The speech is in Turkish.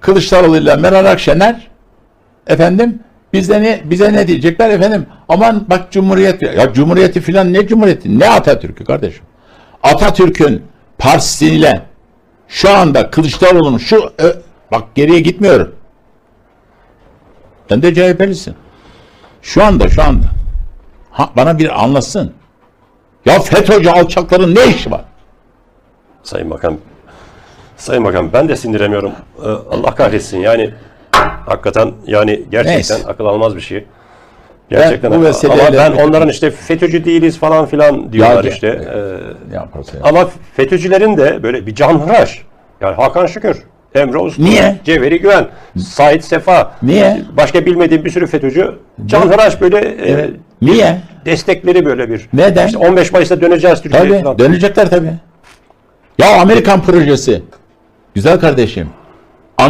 Kılıçdaroğlu ile Meral Akşener efendim bize ne bize ne diyecekler efendim? Aman bak cumhuriyet ya cumhuriyeti filan ne cumhuriyeti? Ne Atatürk'ü kardeşim? Atatürk'ün partisiyle şu anda Kılıçdaroğlu'nun şu bak geriye gitmiyorum. Sen de CHP'lisin şu anda şu anda. Ha, bana bir anlatsın. Ya FETÖ'cü alçakların ne işi var? Sayın Bakan, Sayın Bakan ben de sindiremiyorum. Ee, Allah kahretsin yani hakikaten yani gerçekten Neyse. akıl almaz bir şey. Gerçekten bu ama vesileyle- ben onların işte FETÖ'cü değiliz falan filan diyorlar Ya- işte. Ee, ne yaparsa ya. ama FETÖ'cülerin de böyle bir canhıraş. Yani Hakan Şükür, Emre Uslu, Niye? Cevheri Güven, Sait Sefa. Niye? Başka bilmediğim bir sürü FETÖ'cü. Canhıraş böyle e. Niye? destekleri böyle bir. Neden? İşte 15 Mayıs'ta döneceğiz Türkiye'ye Tabii falan. dönecekler tabii. Ya Amerikan projesi. Güzel kardeşim.